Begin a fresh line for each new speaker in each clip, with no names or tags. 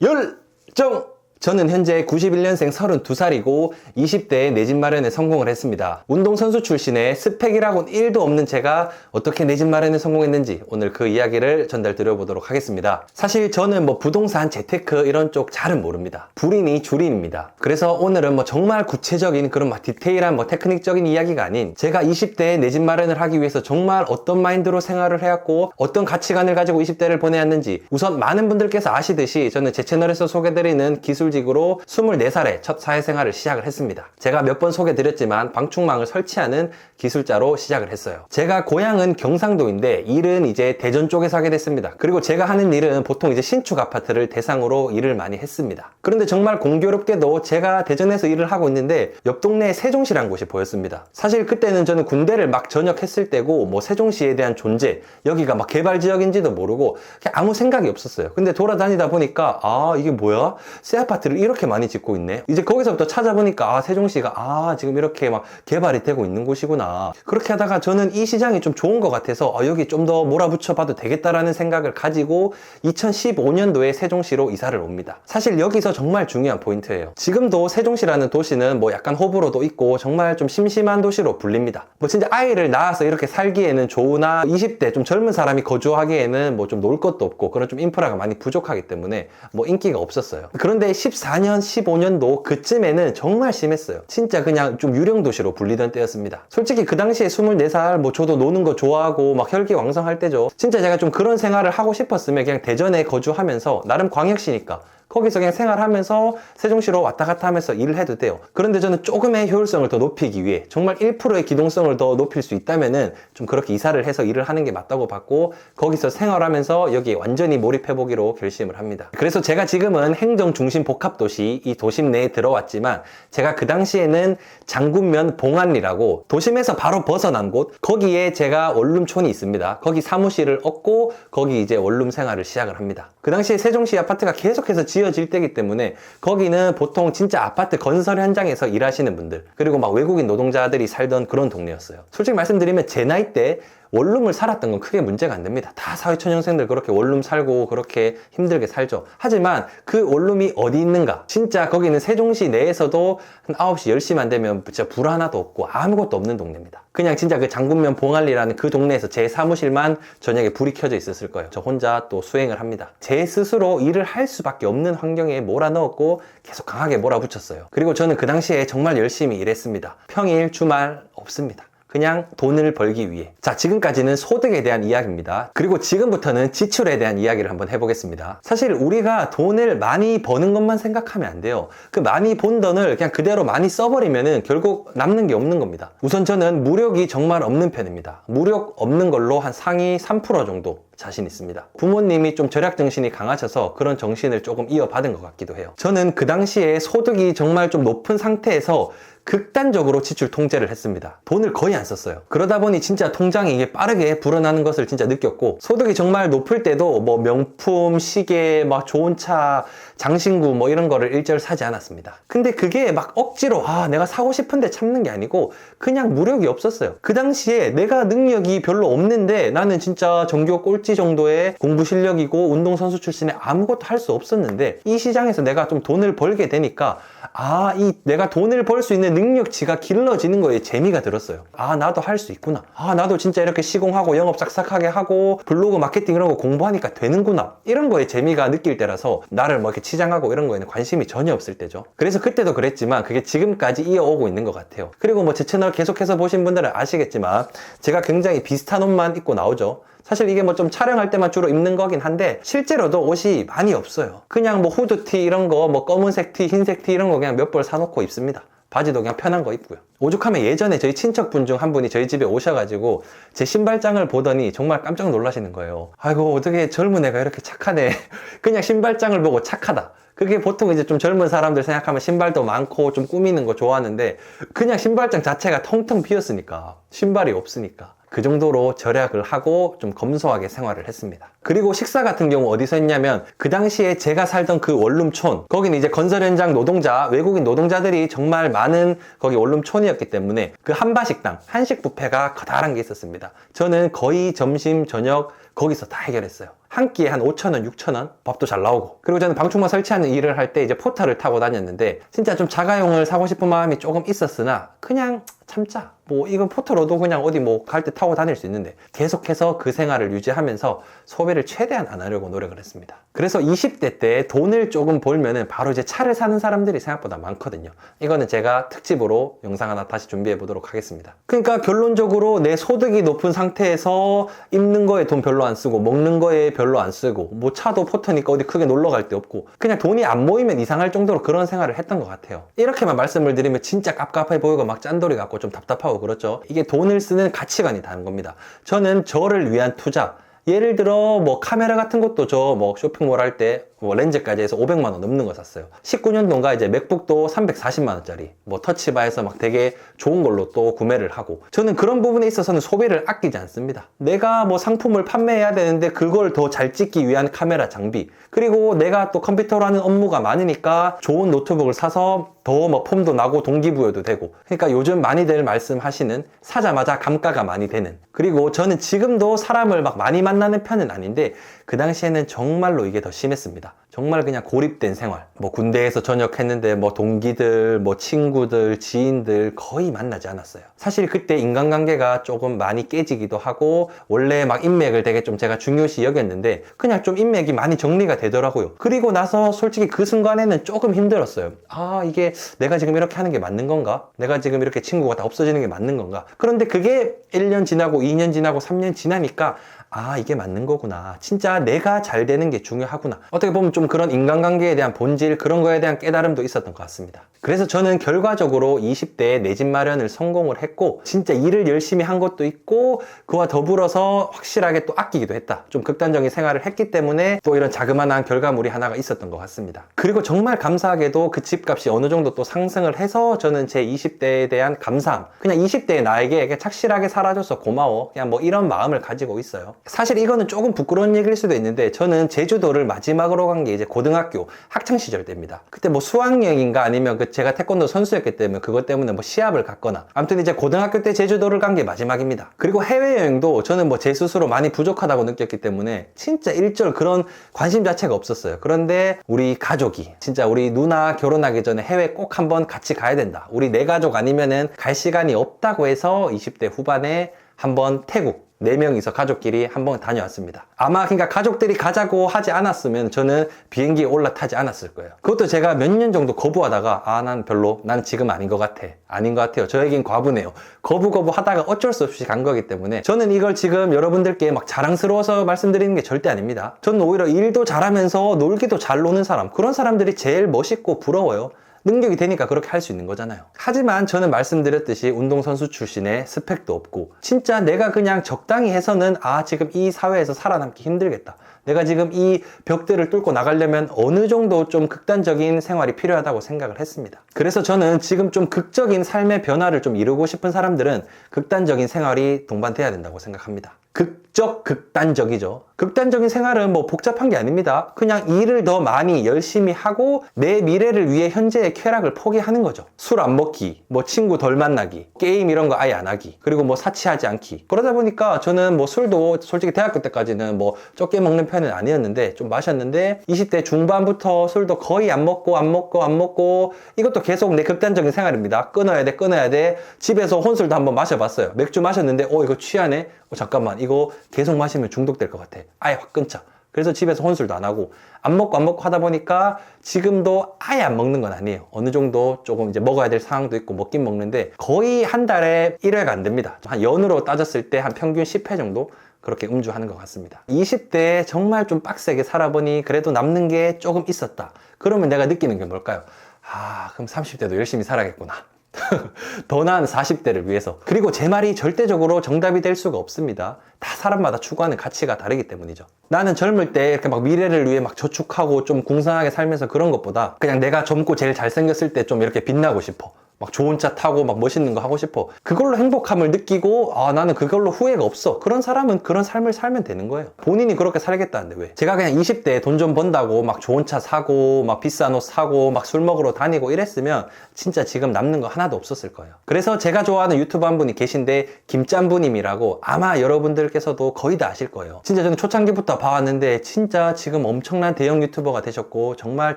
열정! 저는 현재 91년생 32살이고 20대에 내 집 마련에 성공을 했습니다. 운동선수 출신의 스펙이라고는 1도 없는 제가 어떻게 내 집 마련에 성공했는지 오늘 그 이야기를 전달 드려보도록 하겠습니다. 사실 저는 뭐 부동산, 재테크 이런 쪽 잘은 모릅니다. 불인이 주린입니다. 그래서 오늘은 뭐 정말 구체적인 그런 막 디테일한 뭐 테크닉적인 이야기가 아닌 제가 20대에 내 집 마련을 하기 위해서 정말 어떤 마인드로 생활을 해왔고 어떤 가치관을 가지고 20대를 보내왔는지 우선 많은 분들께서 아시듯이 저는 제 채널에서 소개드리는 기술 기술직으로 24살에 첫 사회생활을 시작을 했습니다. 제가 몇 번 소개드렸지만 방충망을 설치하는 기술자로 시작을 했어요. 제가 고향은 경상도인데 일은 이제 대전 쪽에서 하게 됐습니다. 그리고 제가 하는 일은 보통 이제 신축 아파트를 대상으로 일을 많이 했습니다. 그런데 정말 공교롭게도 제가 대전에서 일을 하고 있는데 옆 동네에 세종시라는 곳이 보였습니다. 사실 그때는 저는 군대를 막 전역했을 때고 뭐 세종시에 대한 존재 여기가 막 개발 지역인지도 모르고 아무 생각이 없었어요. 근데 돌아다니다 보니까 아 이게 뭐야? 새 아파트 를 이렇게 많이 짓고 있네. 이제 거기서부터 찾아보니까 아 세종시가 아 지금 이렇게 막 개발이 되고 있는 곳이구나. 그렇게 하다가 저는 이 시장이 좀 좋은 것 같아서 아, 여기 좀 더 몰아붙여 봐도 되겠다라는 생각을 가지고 2015년도에 세종시로 이사를 옵니다. 사실 여기서 정말 중요한 포인트예요. 지금도 세종시라는 도시는 뭐 약간 호불호도 있고 정말 좀 심심한 도시로 불립니다. 뭐 진짜 아이를 낳아서 이렇게 살기에는 좋으나 20대 좀 젊은 사람이 거주하기에는 뭐 좀 놀 것도 없고 그런 좀 인프라가 많이 부족하기 때문에 뭐 인기가 없었어요. 그런데 14년, 15년도 그쯤에는 정말 심했어요. 진짜 그냥 좀 유령 도시로 불리던 때였습니다. 솔직히 그 당시에 24살 뭐 저도 노는 거 좋아하고 막 혈기 왕성할 때죠. 진짜 제가 좀 그런 생활을 하고 싶었으면 그냥 대전에 거주하면서 나름 광역시니까 거기서 그냥 생활하면서 세종시로 왔다 갔다 하면서 일을 해도 돼요. 그런데 저는 조금의 효율성을 더 높이기 위해 정말 1%의 기동성을 더 높일 수 있다면은 좀 그렇게 이사를 해서 일을 하는 게 맞다고 봤고 거기서 생활하면서 여기에 완전히 몰입해보기로 결심을 합니다. 그래서 제가 지금은 행정 중심 복합 도시 이 도심 내에 들어왔지만 제가 그 당시에는 장군면 봉안리라고 도심에서 바로 벗어난 곳 거기에 제가 원룸촌이 있습니다. 거기 사무실을 얻고 거기 이제 원룸 생활을 시작을 합니다. 그 당시에 세종시 아파트가 계속해서 지어 질 때기 때문에 거기는 보통 진짜 아파트 건설 현장에서 일하시는 분들 그리고 막 외국인 노동자들이 살던 그런 동네였어요. 솔직히 말씀드리면 제 나이 때 원룸을 살았던 건 크게 문제가 안 됩니다. 다 사회초년생들 그렇게 원룸 살고 그렇게 힘들게 살죠. 하지만 그 원룸이 어디 있는가? 진짜 거기는 세종시 내에서도 한 9시, 10시만 되면 진짜 불 하나도 없고 아무것도 없는 동네입니다. 그냥 진짜 그 장군면 봉알리라는 그 동네에서 제 사무실만 저녁에 불이 켜져 있었을 거예요. 저 혼자 또 수행을 합니다. 제 스스로 일을 할 수밖에 없는 환경에 몰아넣었고 계속 강하게 몰아붙였어요. 그리고 저는 그 당시에 정말 열심히 일했습니다. 평일, 주말 없습니다. 그냥 돈을 벌기 위해. 자, 지금까지는 소득에 대한 이야기입니다. 그리고 지금부터는 지출에 대한 이야기를 한번 해보겠습니다. 사실 우리가 돈을 많이 버는 것만 생각하면 안 돼요. 그 많이 본 돈을 그냥 그대로 많이 써버리면은 결국 남는 게 없는 겁니다. 우선 저는 무력이 정말 없는 편입니다. 무력 없는 걸로 한 상위 3% 정도 자신 있습니다. 부모님이 좀 절약 정신이 강하셔서 그런 정신을 조금 이어받은 것 같기도 해요. 저는 그 당시에 소득이 정말 좀 높은 상태에서 극단적으로 지출 통제를 했습니다. 돈을 거의 안 썼어요. 그러다 보니 진짜 통장이 이게 빠르게 불어나는 것을 진짜 느꼈고 소득이 정말 높을 때도 뭐 명품, 시계, 막 좋은 차, 장신구 뭐 이런 거를 일절 사지 않았습니다. 근데 그게 막 억지로 아 내가 사고 싶은데 참는 게 아니고 그냥 무력이 없었어요. 그 당시에 내가 능력이 별로 없는데 나는 진짜 전교 꼴찌 정도의 공부 실력이고 운동선수 출신에 아무것도 할 수 없었는데 이 시장에서 내가 좀 돈을 벌게 되니까 아 이 내가 돈을 벌 수 있는 능력치가 길러지는 거에 재미가 들었어요. 아, 나도 할 수 있구나. 아, 나도 진짜 이렇게 시공하고 영업 싹싹하게 하고 블로그 마케팅 이런 거 공부하니까 되는구나. 이런 거에 재미가 느낄 때라서 나를 뭐 이렇게 치장하고 이런 거에는 관심이 전혀 없을 때죠. 그래서 그때도 그랬지만 그게 지금까지 이어오고 있는 것 같아요. 그리고 뭐 제 채널 계속해서 보신 분들은 아시겠지만 제가 굉장히 비슷한 옷만 입고 나오죠. 사실 이게 뭐 좀 촬영할 때만 주로 입는 거긴 한데 실제로도 옷이 많이 없어요. 그냥 뭐 후드티 이런 거 뭐 검은색 티, 흰색 티 이런 거 그냥 몇 벌 사놓고 입습니다. 바지도 그냥 편한 거 입고요. 오죽하면 예전에 저희 친척분 중 한 분이 저희 집에 오셔가지고 제 신발장을 보더니 정말 깜짝 놀라시는 거예요. 아이고 어떻게 젊은 애가 이렇게 착하네. 그냥 신발장을 보고 착하다. 그게 보통 이제 좀 젊은 사람들 생각하면 신발도 많고 좀 꾸미는 거 좋아하는데 그냥 신발장 자체가 텅텅 비었으니까 신발이 없으니까 그 정도로 절약을 하고 좀 검소하게 생활을 했습니다. 그리고 식사 같은 경우 어디서 했냐면 그 당시에 제가 살던 그 원룸촌 거기는 이제 건설 현장 노동자 외국인 노동자들이 정말 많은 거기 원룸촌이었기 때문에 그 한바식당 한식 뷔페가 커다란 게 있었습니다. 저는 거의 점심 저녁 거기서 다 해결했어요. 한 끼에 한 5천원, 6천원 밥도 잘 나오고 그리고 저는 방충망 설치하는 일을 할 때 이제 포터를 타고 다녔는데 진짜 좀 자가용을 사고 싶은 마음이 조금 있었으나 그냥 참자. 뭐 이건 포터로도 그냥 어디 뭐 갈 때 타고 다닐 수 있는데 계속해서 그 생활을 유지하면서 소비를 최대한 안 하려고 노력을 했습니다. 그래서 20대 때 돈을 조금 벌면은 바로 이제 차를 사는 사람들이 생각보다 많거든요. 이거는 제가 특집으로 영상 하나 다시 준비해 보도록 하겠습니다. 그러니까 결론적으로 내 소득이 높은 상태에서 입는 거에 돈 별로 안 쓰고 먹는 거에 별로 안 쓰고 뭐 차도 포터니까 어디 크게 놀러 갈 데 없고 그냥 돈이 안 모이면 이상할 정도로 그런 생활을 했던 것 같아요. 이렇게만 말씀을 드리면 진짜 깝깝해 보이고 막 짠돌이 같고 좀 답답하고 그렇죠. 이게 돈을 쓰는 가치관이 다른 겁니다. 저는 저를 위한 투자. 예를 들어 뭐 카메라 같은 것도 저 뭐 쇼핑몰 할 때 뭐 렌즈까지 해서 500만 원 넘는 거 샀어요. 19년도인가 이제 맥북도 340만 원짜리. 뭐 터치바에서 막 되게 좋은 걸로 또 구매를 하고. 저는 그런 부분에 있어서는 소비를 아끼지 않습니다. 내가 뭐 상품을 판매해야 되는데 그걸 더 잘 찍기 위한 카메라 장비. 그리고 내가 또 컴퓨터로 하는 업무가 많으니까 좋은 노트북을 사서 더 뭐 폼도 나고 동기부여도 되고. 그러니까 요즘 많이들 말씀하시는 사자마자 감가가 많이 되는. 그리고 저는 지금도 사람을 막 많이 만나는 편은 아닌데 그 당시에는 정말로 이게 더 심했 습니다. 정말 그냥 고립된 생활. 뭐 군대에서 전역했는데 뭐 동기들, 뭐 친구들, 지인들 거의 만나지 않았어요. 사실 그때 인간관계가 조금 많이 깨지기도 하고 원래 막 인맥을 되게 좀 제가 중요시 여겼는데 그냥 좀 인맥이 많이 정리가 되더라고요. 그리고 나서 솔직히 그 순간에는 조금 힘들었어요. 아, 이게 내가 지금 이렇게 하는 게 맞는 건가? 내가 지금 이렇게 친구가 다 없어지는 게 맞는 건가? 그런데 그게 1년 지나고 2년 지나고 3년 지나니까 아, 이게 맞는 거구나. 진짜 내가 잘 되는 게 중요하구나. 어떻게 보면 좀 그런 인간관계에 대한 본질, 그런 거에 대한 깨달음도 있었던 것 같습니다. 그래서 저는 결과적으로 20대에 내 집 마련을 성공을 했고, 진짜 일을 열심히 한 것도 있고, 그와 더불어서 확실하게 또 아끼기도 했다. 좀 극단적인 생활을 했기 때문에 또 이런 자그마한 결과물이 하나가 있었던 것 같습니다. 그리고 정말 감사하게도 그 집값이 어느 정도 또 상승을 해서 저는 제 20대에 대한 감사함, 그냥 20대의 나에게 그냥 착실하게 살아줘서 고마워. 그냥 뭐 이런 마음을 가지고 있어요. 사실 이거는 조금 부끄러운 얘기일 수도 있는데 저는 제주도를 마지막으로 간게 이제 고등학교 학창 시절 때입니다. 그때 뭐 수학여행인가 아니면 그 제가 태권도 선수였기 때문에 그것 때문에 뭐 시합을 갔거나 아무튼 이제 고등학교 때 제주도를 간 게 마지막입니다. 그리고 해외여행도 저는 뭐 제 스스로 많이 부족하다고 느꼈기 때문에 진짜 일절 그런 관심 자체가 없었어요. 그런데 우리 가족이 진짜 우리 누나 결혼하기 전에 해외 꼭 한번 같이 가야 된다. 우리 내 가족 아니면은 갈 시간이 없다고 해서 20대 후반에 한번 태국 네 명이서 가족끼리 한번 다녀왔습니다. 아마 그러니까 가족들이 가자고 하지 않았으면 저는 비행기에 올라타지 않았을 거예요. 그것도 제가 몇 년 정도 거부하다가 아 난 별로 난 지금 아닌 것 같아 아닌 것 같아요. 저에겐 과부네요. 거부 거부 하다가 어쩔 수 없이 간 거기 때문에 저는 이걸 지금 여러분들께 막 자랑스러워서 말씀드리는 게 절대 아닙니다. 저는 오히려 일도 잘하면서 놀기도 잘 노는 사람 그런 사람들이 제일 멋있고 부러워요. 능력이 되니까 그렇게 할 수 있는 거잖아요. 하지만 저는 말씀드렸듯이 운동선수 출신의 스펙도 없고, 진짜 내가 그냥 적당히 해서는, 아, 지금 이 사회에서 살아남기 힘들겠다. 내가 지금 이 벽들을 뚫고 나가려면 어느 정도 좀 극단적인 생활이 필요하다고 생각을 했습니다. 그래서 저는 지금 좀 극적인 삶의 변화를 좀 이루고 싶은 사람들은 극단적인 생활이 동반돼야 된다고 생각합니다. 극적, 극단적이죠. 극단적인 생활은 뭐 복잡한 게 아닙니다. 그냥 일을 더 많이 열심히 하고 내 미래를 위해 현재의 쾌락을 포기하는 거죠. 술 안 먹기, 뭐 친구 덜 만나기, 게임 이런 거 아예 안 하기, 그리고 뭐 사치하지 않기. 그러다 보니까 저는 뭐 술도 솔직히 대학교 때까지는 뭐 적게 먹는 편은 아니었는데 좀 마셨는데 20대 중반부터 술도 거의 안 먹고 안 먹고 안 먹고 이것도 계속 내 극단적인 생활입니다. 끊어야 돼, 끊어야 돼. 집에서 혼술도 한번 마셔봤어요. 맥주 마셨는데 어 이거 취하네. 어, 잠깐만 이거 계속 마시면 중독될 것 같아. 아예 확 끊자. 그래서 집에서 혼술도 안 하고 안 먹고 안 먹고 하다 보니까 지금도 아예 안 먹는 건 아니에요. 어느 정도 조금 이제 먹어야 될 상황도 있고 먹긴 먹는데 거의 한 달에 1회가 안 됩니다. 한 연으로 따졌을 때 한 평균 10회 정도 그렇게 음주하는 것 같습니다. 20대에 정말 좀 빡세게 살아보니 그래도 남는 게 조금 있었다. 그러면 내가 느끼는 게 뭘까요? 아, 그럼 30대도 열심히 살아야겠구나. 더 나은 40대를 위해서. 그리고 제 말이 절대적으로 정답이 될 수가 없습니다. 다 사람마다 추구하는 가치가 다르기 때문이죠. 나는 젊을 때 이렇게 막 미래를 위해 막 저축하고 좀 궁상하게 살면서 그런 것보다 그냥 내가 젊고 제일 잘생겼을 때 좀 이렇게 빛나고 싶어. 막 좋은 차 타고 막 멋있는 거 하고 싶어. 그걸로 행복함을 느끼고 아 나는 그걸로 후회가 없어. 그런 사람은 그런 삶을 살면 되는 거예요. 본인이 그렇게 살겠다는데 왜? 제가 그냥 20대에 돈 좀 번다고 막 좋은 차 사고 막 비싼 옷 사고 막 술 먹으러 다니고 이랬으면 진짜 지금 남는 거 하나도 없었을 거예요. 그래서 제가 좋아하는 유튜버 한 분이 계신데 김짬부님이라고 아마 여러분들께서도 거의 다 아실 거예요. 진짜 저는 초창기부터 봐왔는데 진짜 지금 엄청난 대형 유튜버가 되셨고 정말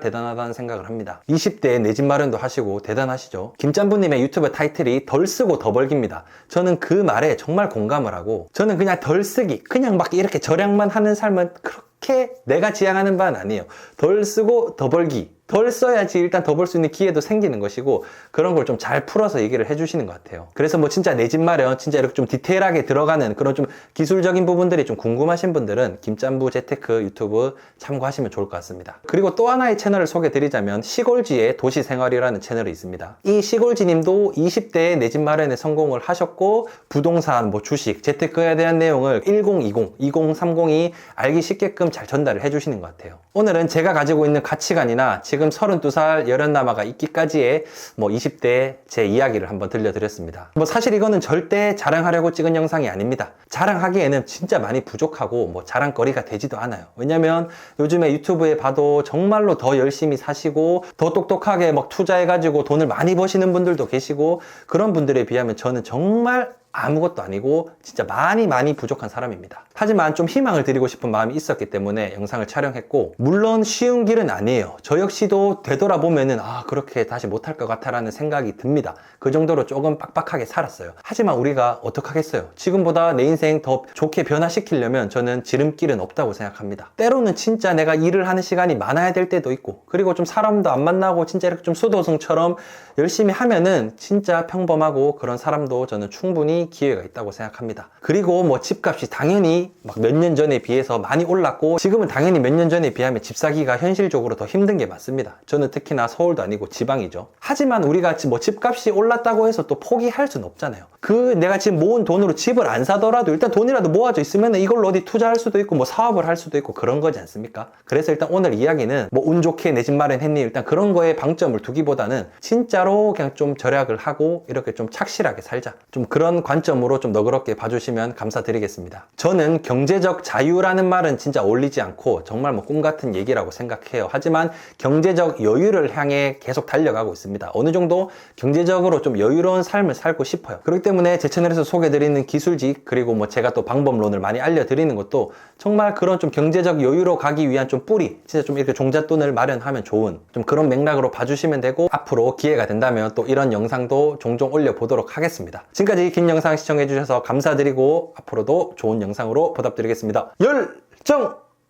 대단하다는 생각을 합니다. 20대에 내 집 마련도 하시고 대단하시죠. 김 짬부님의 유튜브 타이틀이 덜 쓰고 더 벌기입니다. 저는 그 말에 정말 공감을 하고 저는 그냥 덜 쓰기 그냥 막 이렇게 절약만 하는 삶은 그렇게 내가 지향하는 바는 아니에요. 덜 쓰고 더 벌기 덜 써야지 일단 더 벌 수 있는 기회도 생기는 것이고 그런 걸 좀 잘 풀어서 얘기를 해주시는 것 같아요. 그래서 뭐 진짜 내 집 마련 진짜 이렇게 좀 디테일하게 들어가는 그런 좀 기술적인 부분들이 좀 궁금하신 분들은 김짬부 재테크 유튜브 참고하시면 좋을 것 같습니다. 그리고 또 하나의 채널을 소개드리자면 시골지의 도시생활이라는 채널이 있습니다. 이 시골지님도 20대에 내 집 마련에 성공을 하셨고 부동산, 뭐 주식, 재테크에 대한 내용을 1020, 2030이 알기 쉽게끔 잘 전달을 해주시는 것 같아요. 오늘은 제가 가지고 있는 가치관이나 지금 32살 여련남아가 있기까지의 뭐 20대 제 이야기를 한번 들려드렸습니다. 뭐 사실 이거는 절대 자랑하려고 찍은 영상이 아닙니다. 자랑하기에는 진짜 많이 부족하고 뭐 자랑거리가 되지도 않아요. 왜냐면 요즘에 유튜브에 봐도 정말로 더 열심히 사시고 더 똑똑하게 막 투자해가지고 돈을 많이 버시는 분들도 계시고 그런 분들에 비하면 저는 정말 아무것도 아니고 진짜 많이 많이 부족한 사람입니다. 하지만 좀 희망을 드리고 싶은 마음이 있었기 때문에 영상을 촬영했고 물론 쉬운 길은 아니에요. 저 역시도 되돌아보면은 아 그렇게 다시 못할 것 같아라는 생각이 듭니다. 그 정도로 조금 빡빡하게 살았어요. 하지만 우리가 어떡하겠어요. 지금보다 내 인생 더 좋게 변화시키려면 저는 지름길은 없다고 생각합니다. 때로는 진짜 내가 일을 하는 시간이 많아야 될 때도 있고 그리고 좀 사람도 안 만나고 진짜 이렇게 좀 수도승처럼 열심히 하면은 진짜 평범하고 그런 사람도 저는 충분히 기회가 있다고 생각합니다. 그리고 뭐 집값이 당연히 막 몇 년 전에 비해서 많이 올랐고 지금은 당연히 몇 년 전에 비하면 집 사기가 현실적으로 더 힘든 게 맞습니다. 저는 특히나 서울도 아니고 지방이죠. 하지만 우리가 뭐 집값이 올랐다고 해서 또 포기할 수는 없잖아요. 그 내가 지금 모은 돈으로 집을 안 사더라도 일단 돈이라도 모아져 있으면 이걸로 어디 투자할 수도 있고 뭐 사업을 할 수도 있고 그런 거지 않습니까? 그래서 일단 오늘 이야기는 뭐 운 좋게 내 집 마련했니 일단 그런 거에 방점을 두기보다는 진짜로 그냥 좀 절약을 하고 이렇게 좀 착실하게 살자. 좀 그런 관 점으로 좀 너그럽게 봐주시면 감사드리겠습니다. 저는 경제적 자유라는 말은 진짜 어울리지 않고 정말 뭐 꿈 같은 얘기라고 생각해요. 하지만 경제적 여유를 향해 계속 달려가고 있습니다. 어느 정도 경제적으로 좀 여유로운 삶을 살고 싶어요. 그렇기 때문에 제 채널에서 소개드리는 기술직 그리고 뭐 제가 또 방법론을 많이 알려드리는 것도 정말 그런 좀 경제적 여유로 가기 위한 좀 뿌리 진짜 좀 이렇게 종잣돈을 마련하면 좋은 좀 그런 맥락으로 봐주시면 되고 앞으로 기회가 된다면 또 이런 영상도 종종 올려보도록 하겠습니다. 지금까지 긴 영상 시청해주셔서 감사드리고 앞으로도 좋은 영상으로 보답드리겠습니다. 열정!